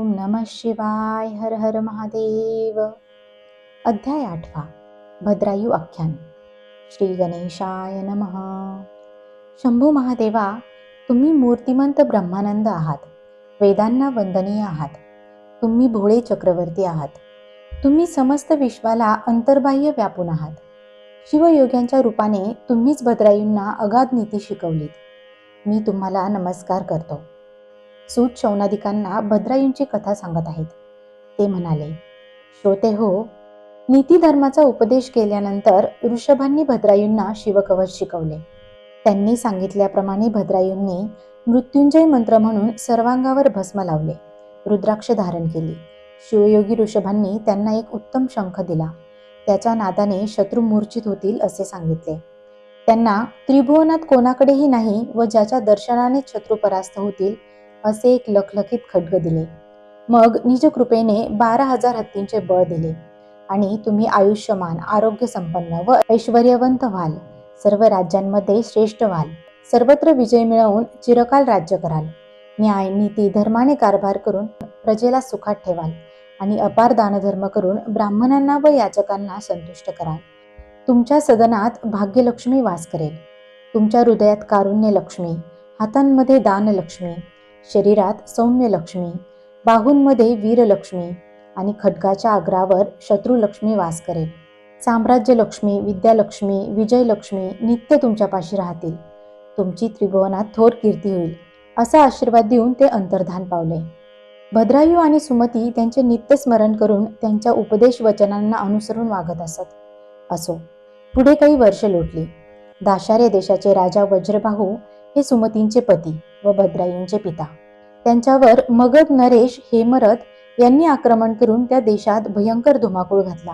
ओम नम शिवाय हर हर महादेव। अध्याय आठवा भद्रायू आख्यान। श्री गणेशाय नमः। शंभू महादेवा तुम्ही मूर्तिमंत ब्रह्मानंद आहात वेदांना वंदनीय आहात तुम्ही भोळे चक्रवर्ती आहात तुम्ही समस्त विश्वाला अंतर्बाह्य व्यापून आहात शिवयोग्यांच्या रूपाने तुम्हीच भद्रायूंना अगाध नीती शिकवलीत मी तुम्हाला नमस्कार करतो. सूत शौनादिकांना भद्रायूंची कथा सांगत आहेत. ते म्हणाले श्रोते हो नीतिधर्माचा उपदेश केल्यानंतर ऋषभांनी भद्रायूंना शिवकवच शिकवले. त्यांनी सांगितल्याप्रमाणे भद्रायूंनी मृत्युंजय मंत्र म्हणून सर्वांगावर भस्म लावले रुद्राक्ष धारण केली. शिवयोगी ऋषभांनी त्यांना एक उत्तम शंख दिला. त्याच्या नादाने शत्रू मूर्छित होतील असे सांगितले. त्यांना त्रिभुवनात कोणाकडेही नाही व ज्याच्या दर्शनाने शत्रू परास्त होतील असे एक लखलखीत खड्ग दिले. मग निज कृपेने बारा हजार हत्तींचे बळ दिले आणि तुम्ही आयुष्यमान आरोग्य संपन्न व ऐश्वर्यवंत व्हाल. सर्व राज्यांमध्ये श्रेष्ठ व्हाल. सर्वत्र विजय मिळवून चिरकाल राज्य कराल. न्याय नीती धर्माने कारभार करून प्रजेला सुखात ठेवाल आणि अपार दानधर्म करून ब्राह्मणांना व याचकांना संतुष्ट कराल. तुमच्या सदनात भाग्यलक्ष्मी वास करेल. तुमच्या हृदयात कारुण्य लक्ष्मी हातांमध्ये दानलक्ष्मी शरीरात सौम्य लक्ष्मी बाहूंमध्ये वीरलक्ष्मी आणि खडगाच्या आग्रावर शत्रुलक्ष्मी वास करेल. साम्राज्य लक्ष्मी विद्यालक्ष्मी विजयलक्ष्मी नित्य तुमच्यापाशी राहतील. तुमची त्रिभुवनात थोर कीर्ती होईल असा आशीर्वाद देऊन ते अंतर्धान पावले. भद्रायू आणि सुमती त्यांचे नित्य स्मरण करून त्यांच्या उपदेश वचनांना अनुसरून वागत असत. असो पुढे काही वर्ष लोटली. दाशार्य देशाचे राजा वज्रबाहू हे सुमतींचे पती व भद्रायूंचे पिता. त्यांच्यावर मगध नरेश हेमरथ यांनी आक्रमण करून त्या देशात भयंकर धुमाकूळ घातला.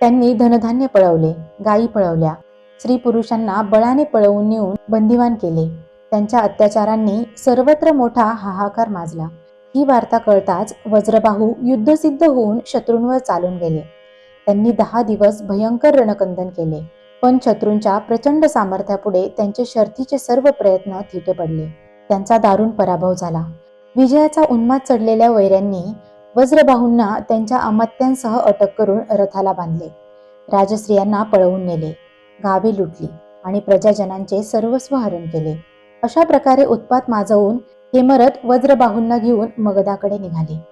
त्यांनी धनधान्य पळवले गायी पळवल्या स्त्री पुरुषांना बळाने पळवून नेऊन बंदिवान केले. त्यांच्या अत्याचारांनी सर्वत्र मोठा हाहाकार माजला. ही वार्ता कळताच वज्रबाहू युद्धसिद्ध होऊन शत्रूंवर चालून गेले. त्यांनी दहा दिवस भयंकर रणकंदन केले. पण शत्रूंच्या प्रचंड सामर्थ्यापुढे त्यांचे शर्थीचे सर्व प्रयत्न थिटे पडले. त्यांचा दारुण पराभव झाला. विजयाचा उन्माद चढलेल्या वैऱ्यांनी वज्रबाहूंना त्यांच्या अमात्यांसह अटक करून रथाला बांधले. राजस्त्रियांना पळवून नेले. गावे लुटली आणि प्रजाजनांचे सर्वस्व हरण केले. अशा प्रकारे उत्पात माजवून हेमरथ वज्रबाहूंना घेऊन मगधाकडे निघाले.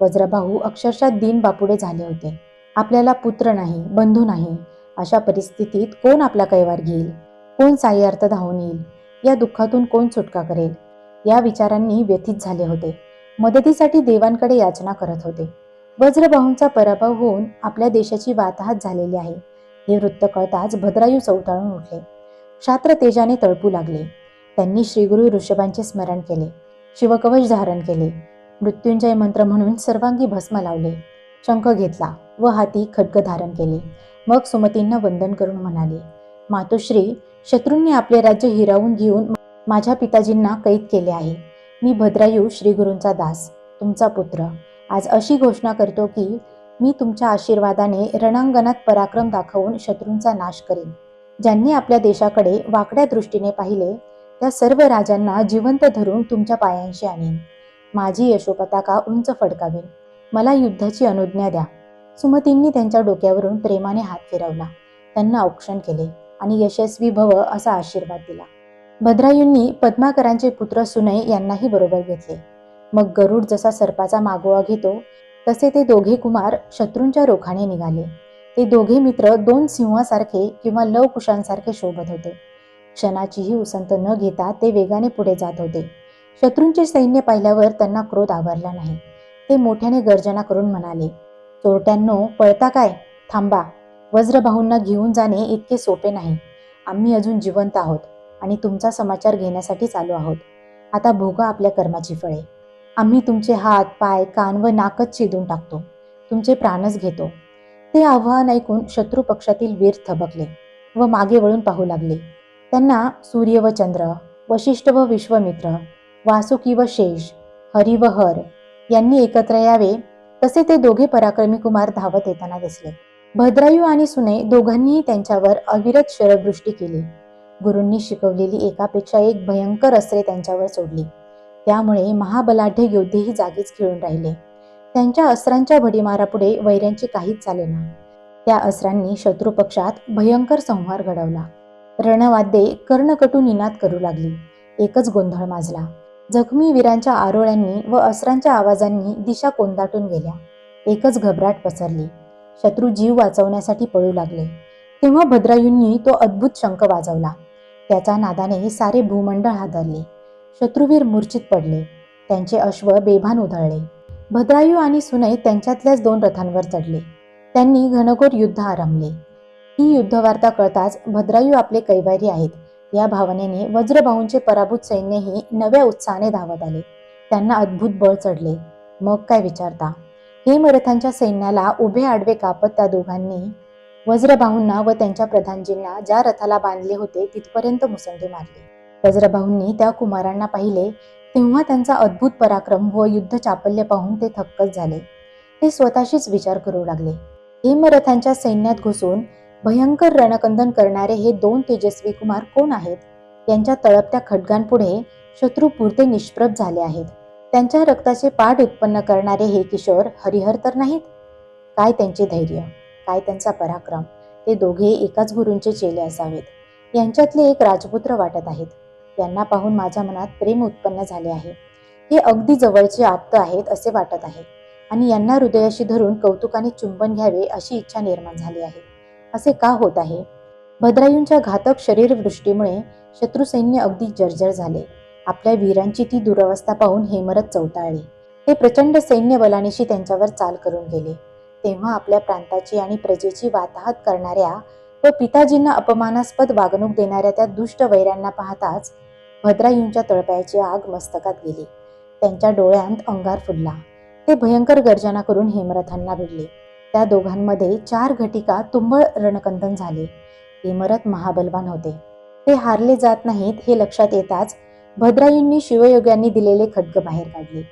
वज्रबाहू अक्षरशः दिन बापुडे झाले होते. आपल्याला पुत्र नाही बंधू नाही अशा परिस्थितीत कोण आपला कैवार घेईल? कोण साह्यार्थ धावून येईल? या दुःखातून कोण सुटका करेल? या विचारांनी व्यथित झाले होते. मदतीसाठी देवांकडे याचना करत होते. वज्रबाहूंचा पराभव होऊन आपल्या देशाची वाताहत झालेली आहे. हे वृत्त कळताच भद्रायू चौताळून उठले. क्षात्र तेजाने तळपू लागले. त्यांनी श्रीगुरु ऋषभांचे स्मरण केले. शिवकवच धारण केले. मृत्युंजय मंत्र म्हणून सर्वांगी भस्म लावले. शंख घेतला व हाती खड्ग धारण केले. मग सुमतींना वंदन करून म्हणाले मातोश्री शत्रूंनी आपले राज्य हिरावून घेऊन माझ्या पिताजींना कैद केले आहे. मी भद्रायू श्रीगुरूंचा दास तुमचा पुत्र. आज अशी घोषणा करतो की मी तुमच्या आशीर्वादाने रणांगणात पराक्रम दाखवून शत्रूंचा नाश करेन. ज्यांनी आपल्या देशाकडे वाकड्या दृष्टीने पाहिले त्या सर्व राजांना जिवंत धरून तुमच्या पायांशी आणीन. माझी यशोपताका उंच फडकावीन. मला युद्धाची अनुज्ञा द्या. सुमतींनी त्यांच्या डोक्यावरून प्रेमाने हात फिरवला. त्यांना औक्षण केले आणि यशस्वी भव असा आशीर्वाद दिला. भद्रायूंनी पद्माकरांचे पुत्र सुनय यांनाही बरोबर घेतले. मग गरुड जसा सर्पाचा मागोवा घेतो तसे ते दोघे कुमार शत्रूंच्या रोखाने निघाले. ते दोघे मित्र दोन सिंहासारखे किंवा लवकुशांसारखे शोभत होते. क्षणाचीही उसंत न घेता ते वेगाने पुढे जात होते. शत्रूंचे सैन्य पाहिल्यावर त्यांना क्रोध आवरला नाही. ते मोठ्याने गर्जना करून म्हणाले चोरट्यांनो पळता काय? थांबा. वज्रबाहूंना घेऊन जाणे इतके सोपे नाही. आम्ही अजून जिवंत आहोत आणि तुमचा समाचार घेण्यासाठी चालू आहोत. आता भोगा आपल्या कर्माची फळे. आम्ही तुमचे हात पाय कान व नाकच छेदून टाकतो. तुमचे प्राणच घेतो. ते आव्हान ऐकून शत्रू पक्षातील वीर थबकले व मागे वळून पाहू लागले. त्यांना सूर्य व चंद्र वशिष्ठ व विश्वमित्र वासुकी व शेष हरी व हर यांनी एकत्र यावे तसे ते दोघे पराक्रमी कुमार धावत येताना दिसले. भद्रायू आणि सुने दोघांनीही त्यांच्यावर अविरत शरवृष्टी केली. गुरूंनी शिकवलेली एकापेक्षा एक भयंकर अस्त्रे त्यांच्यावर सोडली. त्यामुळे महाबलाढ्य योद्धेही जागीच खिळून राहिले. त्यांच्या अस्त्रांच्या भडीमारापुढे वैऱ्यांची काहीच चाले ना. त्या अस्त्रांनी शत्रू पक्षात भयंकर संहार घडवला. रणवाद्ये कर्णकटू निनाद करू लागली. एकच गोंधळ माजला. जखमी वीरांच्या आरोळ्यांनी व अस्त्रांच्या आवाजांनी दिशा कोंदाटून गेल्या. एकच घबराट पसरली. शत्रू जीव वाचवण्यासाठी पळू लागले. तेव्हा भद्रायूंनी तो अद्भुत शंख वाजवला. त्याच्या नादाने सारे भूमंडळ हादरले. शत्रुवीर मूर्छित पडले. त्यांचे अश्व बेभान उधळले. भद्रायू आणि सुनय त्यांच्यातल्याच दोन रथांवर चढले. त्यांनी घनघोर युद्ध आरंभले. ही युद्धवार्ता कळताच भद्रायू आपले कैवारी आहेत. या भावनेने वज्रभाऊंचे पराभूत सैन्यही नव्या उत्साहाने धावत आले. त्यांना अद्भुत बळ चढले. मग काय विचारता? हेमरथांच्या सैन्याला उभे आडवे कापत त्या दोघांनी वज्रबाहूंना व त्यांच्या प्रधानजींना ज्या रथाला बांधले होते तिथपर्यंत मुसंडे मारले. वज्रबाहूंनी त्या कुमारांना पाहिले तेव्हा त्यांचा अद्भुत पराक्रम व युद्ध चापल्य पाहून ते थक्कच झाले. ते स्वतःशीच विचार करू लागले. हेमरथांच्या सैन्यात घुसून भयंकर रणकंदन करणारे हे दोन तेजस्वी कुमार कोण आहेत? यांच्या तळपत्या खडगांपुढे शत्रू पुरते निष्प्रभ झाले आहेत. त्यांच्या रक्ताचे पाठ उत्पन्न करणारे हे किशोर हरिहर तर नाहीत? काय त्यांचे धैर्य? काय त्यांचा पराक्रम? ते दोघे एकाच गुरूंचे चेले असावेत. यांच्यातले एक राजपुत्र वाटत आहेत. त्यांना पाहून माझ्या मनात प्रेम उत्पन्न झाले आहे. हे अगदी जवळचे आप्त आहेत असे वाटत आहे. आणि यांना हृदयाशी धरून कौतुकाने चुंबन घ्यावे अशी इच्छा निर्माण झाली आहे. असे का होत आहे? भद्रायूंच्या घातक शरीरवृष्टीमुळे शत्रुसैन्य अगदी जर्जर झाले. आपल्या वीरांची ती दुरवस्था पाहून हेमरत चौताळले ते प्रचंड सैन्य बलानिशी त्यांच्यावर चाल करून गेले. तेव्हा आपल्या प्रांताची आणि प्रजेची वाताहत करणाऱ्या व पिताजींना अपमानास्पद वागणूक देणाऱ्या त्या दुष्ट वैऱ्यांना पाहताच भद्रायूंच्या तळपायाची आग मस्तकात गेली. त्यांच्या डोळ्यांत अंगार फुलला. ते भयंकर गर्जना करून हेमरथांना भिडले. त्या दोघांमध्ये चार घटिका तुंबळ रणकंदन झाले. हेमरथ महाबलवान होते. ते हारले जात नाहीत हे लक्षात येताच भद्रायूंनी शिवयोग्यांनी दिलेले खड्ग बाहेर काढले.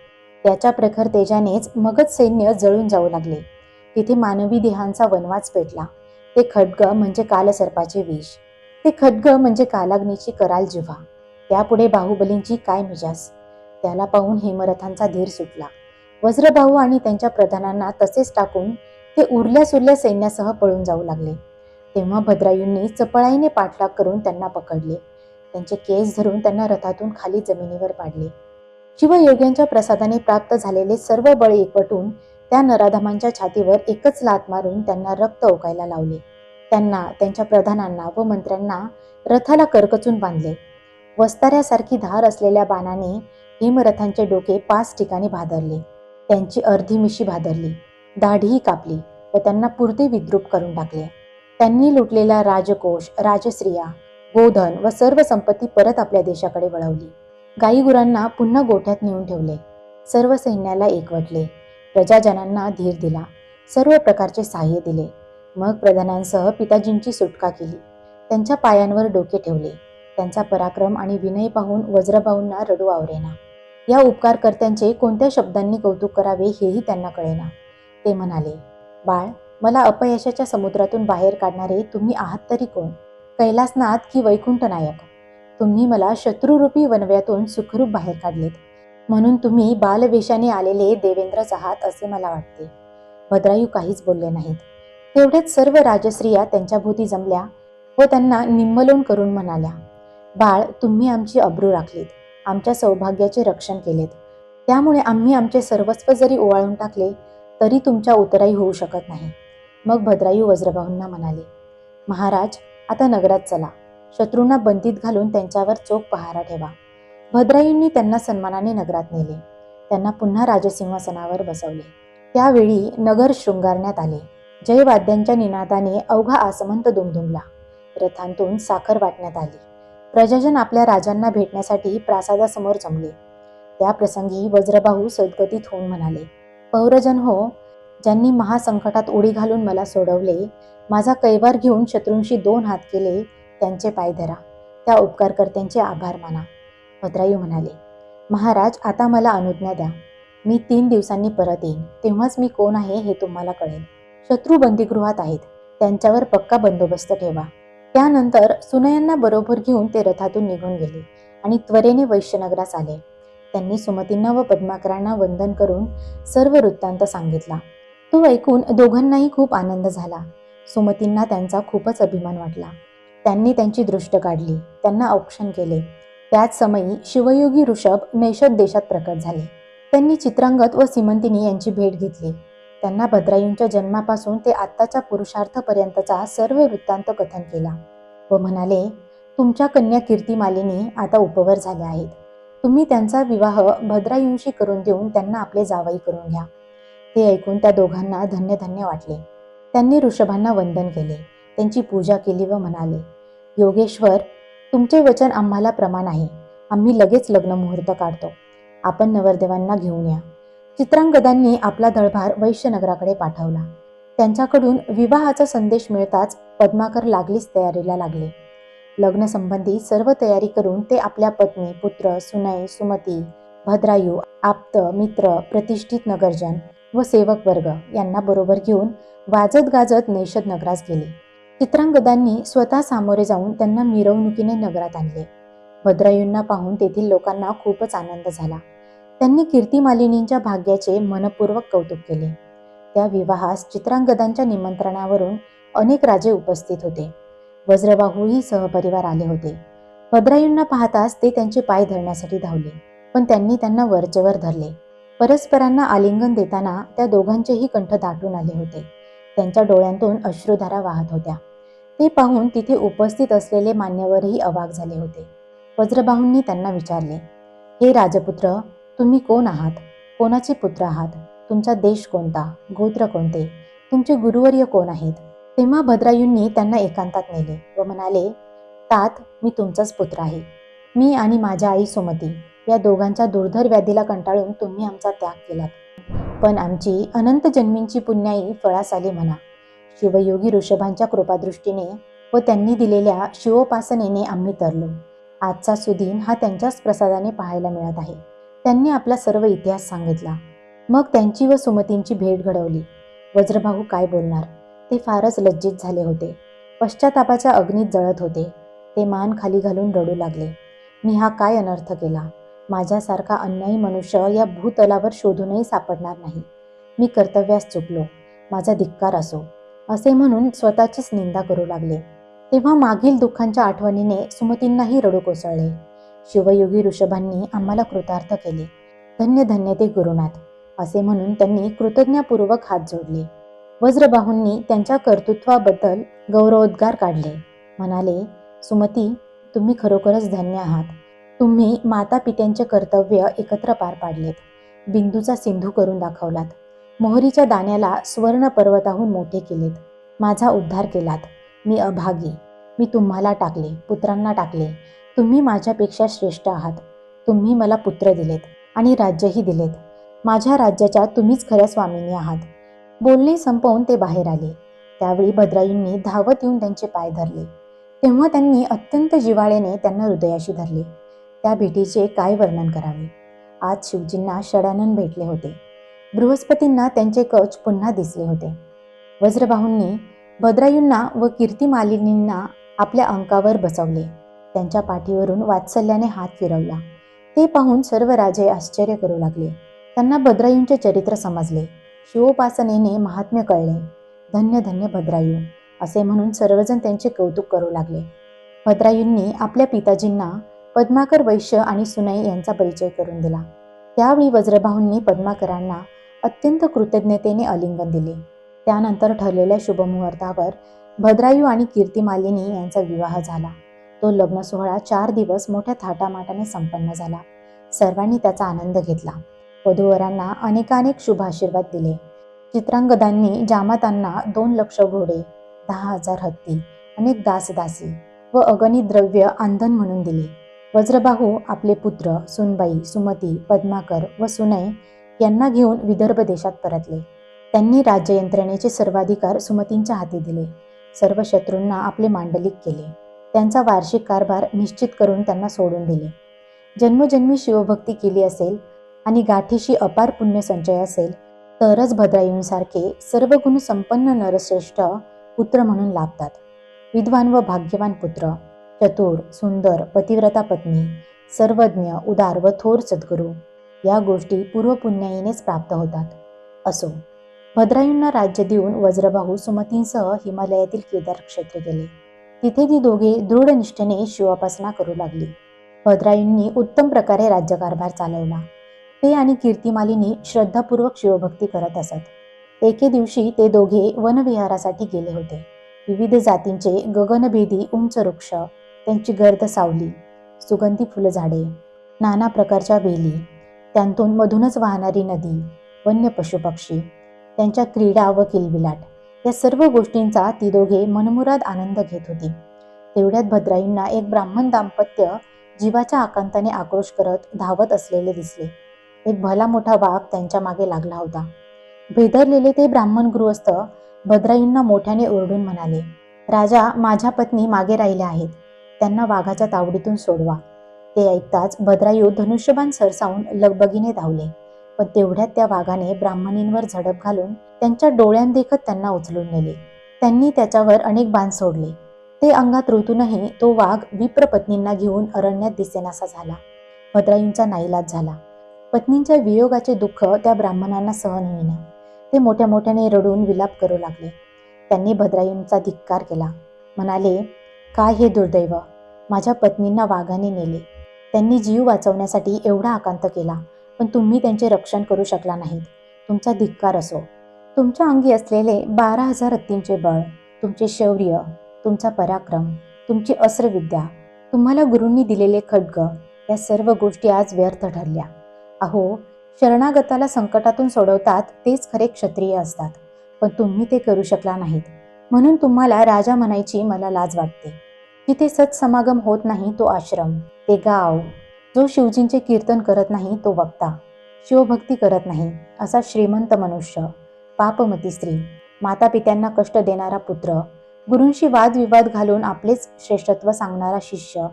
त्याच्या प्रखर तेजानेच मगध सैन्य जळून जाऊ लागले. तिथे मानवी देहांचा वनवास पेटला. ते खड्ग म्हणजे कालसर्पाचे विष. ते खड्ग म्हणजे कालाग्नीची कराल जिव्हा. त्यापुढे बाहुबलींची काय मिजास त्याला पाहून हेमरथांचा धीर सुटला. वज्रबाहू आणि त्यांच्या प्रधानांना तसेच टाकून ते उरल्या सुरल्या सैन्यासह पळून जाऊ लागले. तेव्हा भद्रायूंनी चपळाईने पाठलाग करून त्यांना पकडले. त्यांचे केस धरून त्यांना रथातून खाली जमिनीवर पाडले. शिवयोग्यांच्या प्रसादाने प्राप्त झालेले सर्व बळ एकवटून त्या नराधमांच्या छातीवर एकच लात मारून त्यांना रक्त ओकायला लावले. त्यांना त्यांच्या प्रधानांना व मंत्र्यांना रथाला करकचून बांधले. वस्ताऱ्यासारखी धार असलेल्या बाणाने हिमरथांचे डोके पाच ठिकाणी भादरले. त्यांची अर्धी मिशी भादरली. दाढीही कापली व त्यांना पुरते विद्रूप करून टाकले. त्यांनी लुटलेला राजकोष राजस्त्रिया गोधन व सर्व संपत्ती परत आपल्या देशाकडे वळवली. गाईगुरांना पुन्हा गोठ्यात नेऊन ठेवले. सर्व सैन्याला एकवटले. प्रजाजनांना धीर दिला. सर्व प्रकारचे सहाय्य दिले. मग प्रधानांसह पिताजींची सुटका केली. त्यांच्या पायांवर डोके ठेवले. त्यांचा पराक्रम आणि विनय पाहून वज्रभाऊंना रडू आवरेना. या उपकारकर्त्यांचे कोणत्या शब्दांनी कौतुक करावे हेही त्यांना कळेना. ते म्हणाले बाळ मला अपयशाच्या समुद्रातून बाहेर काढणारे तुम्ही आहात तरी कोण? कैलासनाथ की वैकुंठ नायक? तुम्ही मला शत्रुरूपी वनव्यातून सुखरूप बाहेर काढलेत. म्हणून तुम्ही बालवेशाने आलेले देवेंद्रच आहात असे मला वाटते. भद्रायू काहीच बोलले नाहीत. तेवढेच सर्व राजस्त्रिया त्यांच्या भोवती जमल्या व त्यांना निम्मलोन करून म्हणाल्या बाळ तुम्ही आमची अब्रू राखलीत. आमच्या सौभाग्याचे रक्षण केलेत. त्यामुळे आम्ही आमचे सर्वस्व जरी ओवाळून टाकले तरी तुमच्या उतराई होऊ शकत नाही. मग भद्रायू वज्रबाहूंना म्हणाले महाराज आता नगरात चला. शत्रूंना बंदीत घालून त्यांच्यावर चोख पहारा ठेवा. भद्रायूंनी त्यांना सन्मानाने नगरात नेले. त्यांना पुन्हा राजसिंहासनावर बसवले. त्यावेळी नगर शृंगारण्यात आले. जयवाद्यांच्या निनादाने अवघा आसमंत दुमदुमला. रथांतून साखर वाटण्यात आली. प्रजाजन आपल्या राजांना भेटण्यासाठी प्रासादासमोर जमले. त्या प्रसंगी वज्रबाहू सद्गतीत होऊन म्हणाले पौरजन हो ज्यांनी महासंकटात उडी घालून मला सोडवले माझा कैवार घेऊन शत्रूंशी दोन हात केले त्यांचे पाय धरा त्या उपकारकर्त्यांचे आभार माना. भद्रायू म्हणाले महाराज आता मला अनुज्ञा द्या. मी तीन दिवसांनी परत येईन. तेव्हाच मी कोण आहे हे तुम्हाला कळेल. शत्रू बंदीगृहात आहेत. त्यांच्यावर पक्का बंदोबस्त ठेवा. त्यानंतर सुनयांना बरोबर घेऊन ते रथातून निघून गेले आणि त्वरेने वैश्यनगरास आले. त्यांनी सुमतींना व पद्माकरांना वंदन करून सर्व वृत्तांत सांगितला. तो ऐकून दोघांनाही खूप आनंद झाला. सुमतींना त्यांचा खूपच अभिमान वाटला. त्यांनी त्यांची दृष्ट काढली. त्यांना औक्षण केले. त्याच समयी शिवयोगी ऋषभ नैषद देशात प्रकट झाले. त्यांनी चित्रांगत व सिमंतिनी यांची भेट घेतली. त्यांना भद्रायूंच्या जन्मापासून ते आत्ताच्या पुरुषार्थपर्यंतचा सर्व वृत्तांत कथन केला व म्हणाले तुमच्या कन्या कीर्तिमालिनी आता उपवर झाल्या आहेत. तुम्ही त्यांचा विवाह भद्रायूंशी करून देऊन त्यांना आपले जावई करून घ्या. ते ऐकून त्या दोघांना धन्य धन्य वाटले. त्यांनी ऋषभांना वंदन केले. त्यांची पूजा केली व म्हणाले योगेश्वर तुमचे वचन आम्हाला प्रमाण आहे. आम्ही लगेच लग्न मुहूर्त काढतो. आपण नवरदेवांना घेऊन या. चित्रांगदांनी आपला दळभार वैश्यनगराकडे पाठवला. त्यांच्याकडून विवाहाचा संदेश मिळताच पद्माकर लागलीच तयारीला लागले. लग्नसंबंधी सर्व तयारी करून ते आपल्या पत्नी पुत्र सुनाई सुमती भद्रायू आप्त मित्र प्रतिष्ठित नगरजन व सेवक वर्ग यांना बरोबर घेऊन वाजत गाजत नैषद नगरास गेले. चित्रांगदांनी स्वतः सामोरे जाऊन त्यांना मिरवणुकीने नगरात आणले. भद्रायूंना पाहून तेथील लोकांना खूपच आनंद झाला. त्यांनी कीर्तिमालिनींच्या भाग्याचे मनपूर्वक कौतुक केले. त्या विवाहास चित्रांगदांच्या निमंत्रणावरून अनेक राजे उपस्थित होते. वज्रबाहूही सहपरिवार आले होते. भद्रायूंना पाहताच ते त्यांचे पाय धरण्यासाठी धावले पण त्यांनी त्यांना वरचेवर धरले. परस्परांना आलिंगन देताना त्या दोघांचेही कंठ दाटून आले होते. त्यांच्या डोळ्यांतून अश्रुधारा वाहत होत्या. ते पाहून तिथे उपस्थित असलेले मान्यवरही अवाक झाले होते. वज्रबाहूंनी त्यांना विचारले हे राजपुत्र तुम्ही कोण आहात? कोणाचे पुत्र आहात? तुमचा देश कोणता? गोत्र कोणते? तुमचे गुरुवर्य कोण आहेत? तेव्हा भद्रायूंनी त्यांना एकांतात नेले व म्हणाले तात मी तुमचाच पुत्र आहे. मी आणि माझ्या आई सुमती या दोघांच्या दुर्धर व्याधीला कंटाळून तुम्ही आमचा त्याग केलात. पण आमची अनंत जन्मींची पुण्याई फळास आली म्हणा. शिवयोगी ऋषभांच्या कृपादृष्टीने व त्यांनी दिलेल्या शिवोपासनेने आम्ही तरलो. आजचा सुदीन हा त्यांच्याच प्रसादाने पाहायला मिळत आहे. त्यांनी आपला सर्व इतिहास सांगितला. मग त्यांची व सुमतींची भेट घडवली. वज्रभाऊ काय बोलणार? ते फारच लज्जित झाले होते. पश्चातापाच्या अग्नीत जळत होते. ते मान खाली घालून रडू लागले. मी हा काय अनर्थ केला? माझ्यासारखा अन्यायी मनुष्य या भूतलावर शोधूनही सापडणार नाही. मी कर्तव्यास चुकलो. माझा धिक्कार असो. असे म्हणून स्वतःचीच निंदा करू लागले. तेव्हा मागील दुःखांच्या आठवणीने सुमतींनाही रडू कोसळले. शिवयोगी ऋषभांनी आम्हाला कृतार्थ केले. धन्य धन्य ते गुरुनाथ. असे म्हणून त्यांनी कृतज्ञपूर्वक हात जोडले. वज्रबाहूंनी त्यांच्या कर्तृत्वाबद्दल गौरवोद्गार काढले. म्हणाले सुमती तुम्ही खरोखरच धन्य आहात. तुम्ही माता पित्यांचे कर्तव्य एकत्र पार पाडलेत. बिंदूचा सिंधू करून दाखवलात. मोहरीच्या दाण्याला स्वर्ण पर्वताहून मोठे केलेत. माझा उद्धार केलात. मी अभागी. मी तुम्हाला टाकले पुत्रांना टाकले. तुम्ही माझ्यापेक्षा श्रेष्ठ आहात. तुम्ही मला पुत्र दिलेत आणि राज्यही दिलेत. माझ्या राज्याच्या तुम्हीच खऱ्या स्वामिनी आहात. बोलणे संपवून ते बाहेर आले. त्यावेळी भद्रायूंनी धावत येऊन त्यांचे पाय धरले. तेव्हा त्यांनी अत्यंत जिवाळ्याने त्यांना हृदयाशी धरले. त्या भेटीचे काय वर्णन करावे? आज शिवजींना षडानन भेटले होते. बृहस्पतींना त्यांचे कच पुन्हा दिसले होते. वज्रबाहूंनी भद्रायूंना व कीर्तिमालिनींना आपल्या अंकावर बसवले. त्यांच्या पाठीवरून वात्सल्याने हात फिरवला. ते पाहून सर्व राजे आश्चर्य करू लागले. त्यांना भद्रायूंचे चरित्र समजले. शिवोपासनेने महात्म्य कळले. धन्य धन्य भद्रायू असे म्हणून सर्वजण त्यांचे कौतुक करू लागले. भद्रायूंनी आपल्या पिताजींना पद्माकर वैश्य आणि सुनई यांचा परिचय करून दिला. त्यावेळी वज्रभाऊंनी पद्माकरांना अत्यंत कृतज्ञतेने अलिंगन दिले. त्यानंतर ठरलेल्या शुभमुहूर्तावर भद्रायू आणि कीर्तिमालिनी यांचा विवाह झाला. तो लग्न सोहळा चार दिवस मोठ्या थाटामाटाने संपन्न झाला. सर्वांनी त्याचा आनंद घेतला. वधूवरांना अनेकानेक शुभ आशीर्वाद दिले. चित्रांगदांनी जामातांना दोन लक्ष घोडे दहा हजार हत्ती अनेक दासदासी व अगणित द्रव्य आंधन म्हणून दिले. वज्रबाहू आपले पुत्र सुनबाई सुमती पद्माकर व सुनय यांना घेऊन विदर्भ देशात परतले. त्यांनी राज्य यंत्रणेचे सर्वाधिकार सुमतींच्या हाती दिले. सर्व शत्रूंना आपले मांडलिक केले. त्यांचा वार्षिक कारभार निश्चित करून त्यांना सोडून दिले. जन्मोजन्मी शिवभक्ती केली असेल आणि गाठीशी अपार पुण्य संचय असेल तरच भद्रायूंसारखे सर्व गुण संपन्न नरश्रेष्ठ पुत्र म्हणून लाभतात. विद्वान व भाग्यवान पुत्र चतुर सुंदर पतिव्रता पत्नी सर्वज्ञ उदार व थोर सद्गुरू या गोष्टी पूर्वपुण्याईनेच प्राप्त होतात. असो भद्रायूंना राज्य देऊन वज्रबाहू सुमतींसह हिमालयातील केदार क्षेत्र गेले. तिथे ती दोघे दृढ निष्ठेने शिवोपासना करू लागली. भद्रायूंनी उत्तम प्रकारे राज्यकारभार चालवला. ते आणि कीर्तिमालिनी श्रद्धापूर्वक शिवभक्ती करत असत. एके दिवशी ते दोघे वनविहारासाठी गेले होते. विविध जातींचे गगनभेदी उंच वृक्ष त्यांची गर्द सावली सुगंधी फुलझाडे नाना प्रकारच्या वेली त्यांतून मधूनच वाहणारी नदी वन्य पशुपक्षी त्यांच्या क्रीडा व किलबिलाट या सर्व गोष्टींचा ती दोघे मनमुराद आनंद घेत होती. तेवढ्यात भद्राईंना एक ब्राह्मण दाम्पत्य जीवाच्या आकांताने आक्रोश करत धावत असलेले दिसले. एक भला मोठा वाघ त्यांच्या मागे लागला होता. भेदरलेले ते ब्राह्मण गृहस्थ भद्राईंना मोठ्याने ओरडून म्हणाले राजा माझ्या पत्नी मागे राहिल्या आहेत. त्यांना वाघाच्या तावडीतून सोडवा. ते ऐकताच भद्रायू धनुष्यबाण सरसावून लगबगीने धावले. पण तेवढ्यात त्या वाघाने ब्राह्मणींवर झडप घालून त्यांच्या डोळ्यांदेखत त्यांना उचलून नेले. त्यांनी त्याच्यावर अनेक बाण सोडले. ते अंगात ऋतूनही तो वाघ विप्र पत्नींना घेऊन अरण्यात दिसेनासा झाला. भद्रायूंचा नाईलाज झाला. पत्नींच्या वियोगाचे दुःख त्या ब्राह्मणांना सहन होईना. ते मोठ्या मोठ्याने रडून विलाप करू लागले. त्यांनी भद्रायूंचा धिक्कार केला. म्हणाले काय हे दुर्दैव? माझ्या पत्नींना वाघाने नेले. त्यांनी जीव वाचवण्यासाठी एवढा आकांत केला पण तुम्ही त्यांचे रक्षण करू शकला नाहीत. तुमचा धिक्कार असो. तुमच्या अंगी असलेले बारा हजार हत्तींचे बळ तुमचे शौर्य तुमचा पराक्रम तुमची अस्त्रविद्या तुम्हाला गुरूंनी दिलेले खड्ग या सर्व गोष्टी आज व्यर्थ ठरल्या. अहो शरणागताला संकटातून सोडवतात तेच खरे क्षत्रिय असतात. पण तुम्ही ते करू शकला नाहीत. म्हणून तुम्हाला राजा म्हणायची मला लाज वाटते. जिथे सत्समागम होत नाही तो आश्रम ते गाव जो शिवजींचे कीर्तन करत नाही तो वक्ता शिवभक्ती करत नाही असा श्रीमंत मनुष्य पापमती स्त्री माता पित्यांना कष्ट देणारा पुत्र गुरूंशी वादविवाद घालून आपलेच श्रेष्ठत्व सांगणारा शिष्य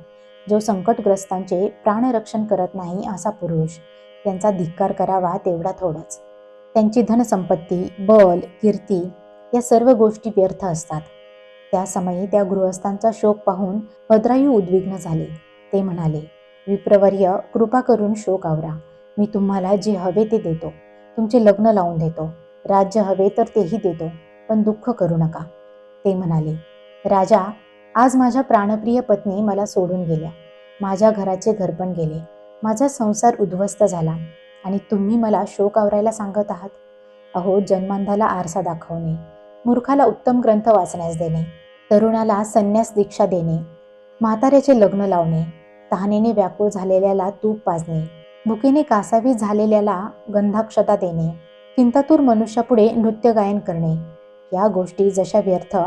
जो संकटग्रस्तांचे प्राणरक्षण करत नाही असा पुरुष त्यांचा धिक्कार करावा तेवढा थोडाच. त्यांची धनसंपत्ती बल कीर्ती या सर्व गोष्टी व्यर्थ असतात. त्या समयी त्या गृहस्थांचा शोक पाहून भद्रायू उद्विग्न झाले. ते म्हणाले विप्रवर्य कृपा करून शोक आवरा. मी तुम्हाला जे हवे ते देतो. तुमचे लग्न लावून देतो. राज्य हवे तर तेही देतो पण दुःख करू नका. ते म्हणाले राजा आज माझ्या प्राणप्रिय पत्नी मला सोडून गेल्या. माझ्या घराचे घरपण गेले. माझा संसार उद्ध्वस्त झाला आणि तुम्ही मला शोक आवरायला सांगत आहात. अहो जन्मांधाला आरसा दाखवणे मूर्खाला उत्तम ग्रंथ वाचण्यास देणे तरुणाला संन्यास दीक्षा देणे म्हाताऱ्याचे लग्न लावणे तहानेने व्याकुळ झालेल्याला तूप पाजणे भुकेने कासावी झालेल्याला गंधाक्षता देणे चिंतातूर मनुष्यापुढे नृत्य गायन करणे या गोष्टी जशा व्यर्थ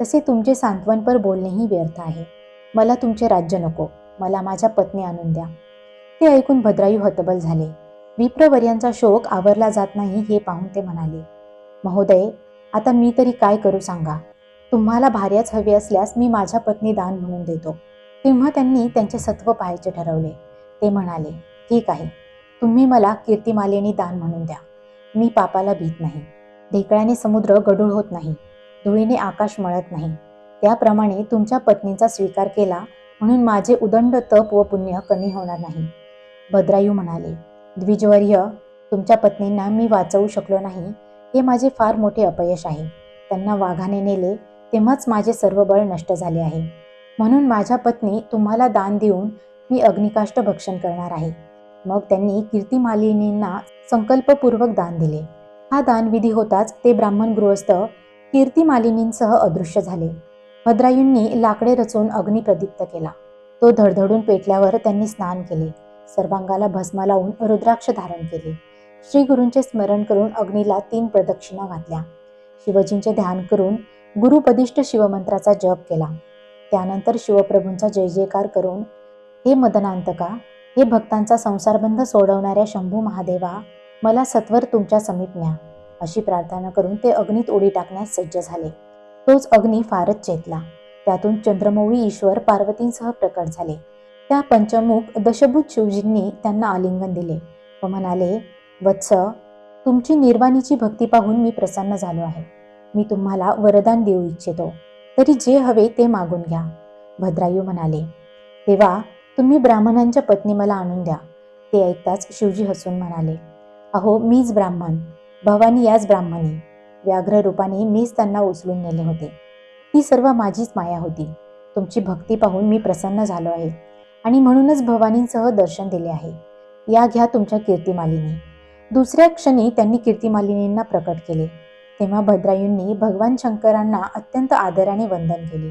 तसे तुमचे सांत्वनपर बोलणेही व्यर्थ आहे. मला तुमचे राज्य नको मला माझ्या पत्नी आणून द्या. ते ऐकून भद्रायू हतबल झाले. विप्रवर्यांचा शोक आवरला जात नाही हे पाहून ते म्हणाले महोदय आता मी तरी काय करू सांगा? तुम्हाला भार्याच हवी असल्यास मी माझ्या पत्नी दान म्हणून देतो. तेव्हा त्यांनी त्यांचे सत्व पाहायचे ठरवले. ते म्हणाले ठीक आहे तुम्ही मला कीर्तिमालेनी दान म्हणून द्या. मी पापाला भीत नाही. ढेकळ्याने समुद्र गडूळ होत नाही. धुळीने आकाश मळत नाही. त्याप्रमाणे तुमच्या पत्नीचा स्वीकार केला म्हणून माझे उदंड तप व पुण्य कमी होणार नाही. भद्रायू म्हणाले द्विजवर्य तुमच्या पत्नींना मी वाचवू शकलो नाही. हे माझे फार मोठे अपयश आहे. त्यांना वाघाने नेले तेव्हाच माझे सर्व बळ नष्ट झाले आहे. म्हणून माझ्या पत्नी तुम्हाला दान देऊन मी अग्निकाष्ट भक्षण करणार आहे. मग त्यांनी कीर्तिमालिनींना संकल्पपूर्वक दान दिले. हा दानविधी होताच ते ब्राह्मण गृहस्थ कीर्तिमालिनींसह अदृश्य झाले. भद्रायूंनी लाकडे रचून अग्निप्रदीप्त केला. तो धडधडून पेटल्यावर त्यांनी स्नान केले. सर्वांगाला भस्म लावून रुद्राक्ष धारण केले. श्री गुरूंचे स्मरण करून अग्नीला तीन प्रदक्षिणा घातल्या. शिवजींचे ध्यान करून गुरुपदिष्ट शिवमंत्राचा जप केला. त्यानंतर शिवप्रभूंचा जय जयकार करून हे मदनांतका हे भक्तांचा संसारबंध सोडवणाऱ्या शंभू महादेवा मला सत्वर तुमच्या समीप न्या. अशी प्रार्थना करून ते अग्नीत उडी टाकण्यास सज्ज झाले. तोच अग्नी फारच चेतला. त्यातून चंद्रमौळी ईश्वर पार्वतींसह प्रकट झाले. त्या पंचमुख दशभूत शिवजींनी त्यांना आलिंगन दिले व म्हणाले वत्स तुमची निर्वाणीची भक्ती पाहून मी प्रसन्न झालो आहे. मी तुम्हाला वरदान देऊ इच्छितो. तरी जे हवे ते मागून घ्या. भद्रायू म्हणाले तेव्हा तुम्ही ब्राह्मणांच्या पत्नी मला आणून द्या. ते ऐकताच शिवजी हसून म्हणाले अहो मीच ब्राह्मण. भवानी याच ब्राह्मणी. व्याघ्र रूपाने मीच त्यांना उचलून नेले होते. ती सर्व माझीच माया होती. तुमची भक्ती पाहून मी प्रसन्न झालो आहे. आणि म्हणूनच भवानींसह दर्शन दिले आहे. या घ्या तुमच्या कीर्तिमालिनी. दुसऱ्या क्षणी त्यांनी कीर्तिमालिनींना प्रकट केले. तेव्हा भद्रायूंनी भगवान शंकरांना अत्यंत आदराने वंदन केले.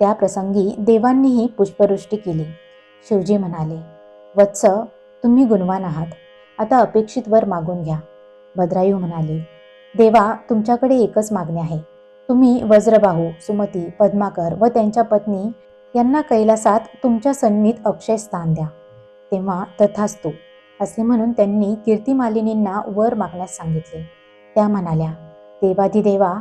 त्या प्रसंगी देवांनीही पुष्पवृष्टी केली. शिवजी म्हणाले वत्स तुम्ही गुणवान आहात. आता अपेक्षित वर मागून घ्या. भद्रायू म्हणाले देवा तुमच्याकडे एकच मागणी आहे. तुम्ही वज्रबाहू सुमती पद्माकर व त्यांच्या पत्नी यांना कैलासात तुमच्या सन्नीत अक्षय स्थान द्या. तेव्हा तथास्तू असे म्हणून त्यांनी कीर्तिमालिनींना वर मागण्यास सांगितले. त्या म्हणाल्या देवाधिदेवा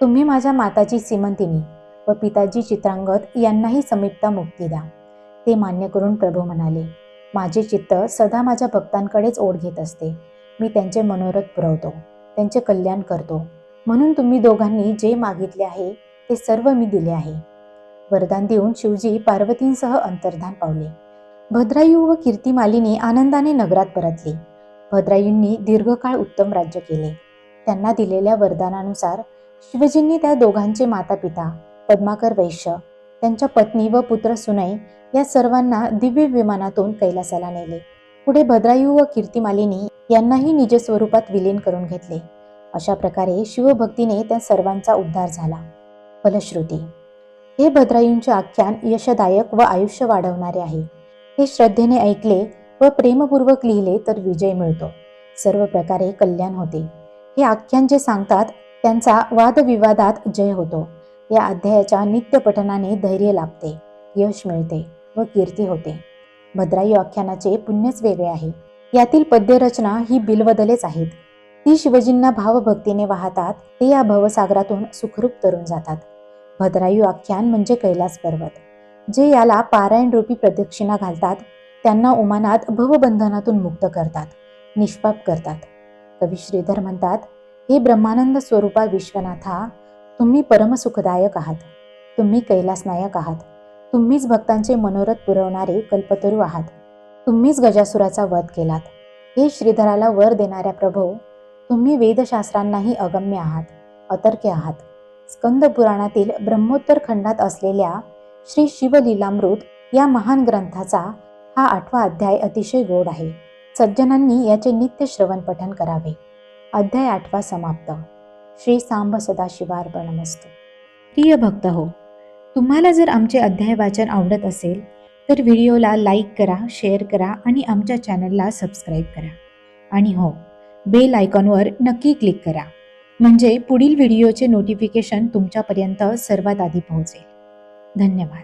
तुम्ही माझ्या माताची सीमंतिनी व पिताजी चित्रांगत यांनाही समीपता मुक्ती द्या. ते मान्य करून प्रभू म्हणाले माझे चित्त सदा माझ्या भक्तांकडेच ओढ घेत असते. मी त्यांचे मनोरथ पुरवतो त्यांचे कल्याण करतो. म्हणून तुम्ही दोघांनी जे मागितले आहे ते सर्व मी दिले आहे. वरदान देऊन शिवजी पार्वतींसह अंतर्धान पावले. भद्रायू व कीर्तिमालिनी आनंदाने नगरात परतली. भद्रायूंनी दीर्घकाळ उत्तम राज्य केले. त्यांना दिलेल्या वरदानानुसार शिवजींनी त्या दोघांचे माता पिता पद्माकर वैश्य त्यांच्या पत्नी व पुत्र सुनय या सर्वांना दिव्य विमानातून कैलासाला नेले. पुढे भद्रायू व कीर्तिमालिनी यांनाही निज स्वरूपात विलीन करून घेतले. अशा प्रकारे शिवभक्तीने त्या सर्वांचा उद्धार झाला. फलश्रुती हे भद्रायूंचे आख्यान यशदायक व आयुष्य वाढवणारे आहे. हे श्रद्धेने ऐकले व प्रेमपूर्वक लिहिले तर विजय मिळतो. सर्व प्रकारे कल्याण होते. हे आख्यान जे सांगतात त्यांचा वादविवादात जय होतो. या अध्यायाच्या नित्य पठनाने धैर्य लाभते यश मिळते व कीर्ती होते. भद्रायू आख्यानाचे पुण्यच वेगळे आहे. यातील पद्यरचना ही बिलवदलेच आहेत. ती शिवजींना भावभक्तीने वाहतात ते या भवसागरातून सुखरूप तरून जातात. भद्रायू आख्यान म्हणजे कैलास पर्वत जे याला पारायण रूपी प्रदक्षिणा घालतात त्यांना उमानात भवबंधनातून मुक्त करतात निष्पाप करतात. कवी श्रीधर म्हणतात हे ब्रह्मानंद स्वरूपा विश्वनाथा तुम्ही परमसुखदायक आहात. तुम्ही कैलासनायक आहात. तुम्हीच भक्तांचे मनोरथ पुरवणारे कल्पतरू आहात. तुम्हीच गजासुराचा वध केलात. हे श्रीधराला वर देणाऱ्या प्रभो तुम्ही वेदशास्त्रांनाही अगम्य आहात अतर्क्य आहात. स्कंद पुराणातील ब्रह्मोत्तर खंडात असलेल्या श्री शिवलीलामृत या महान ग्रंथाचा हा आठवा अध्याय अतिशय गोड आहे. सज्जनांनी याचे नित्य श्रवण पठन करावे. अध्याय आठवा समाप्त. श्री सांब सदाशिवार्पणमस्तु प्रिय भक्त हो तुम्हाला जर आमचे अध्याय वाचन आवडत असेल तर व्हिडिओला लाईक करा शेअर करा आणि आमच्या चॅनलला सबस्क्राईब करा. आणि हो बेल आयकॉनवर नक्की क्लिक करा. म्हणजे पुढील व्हिडिओचे नोटिफिकेशन तुमच्यापर्यंत सर्वात आधी पोहोचेल. धन्यवाद.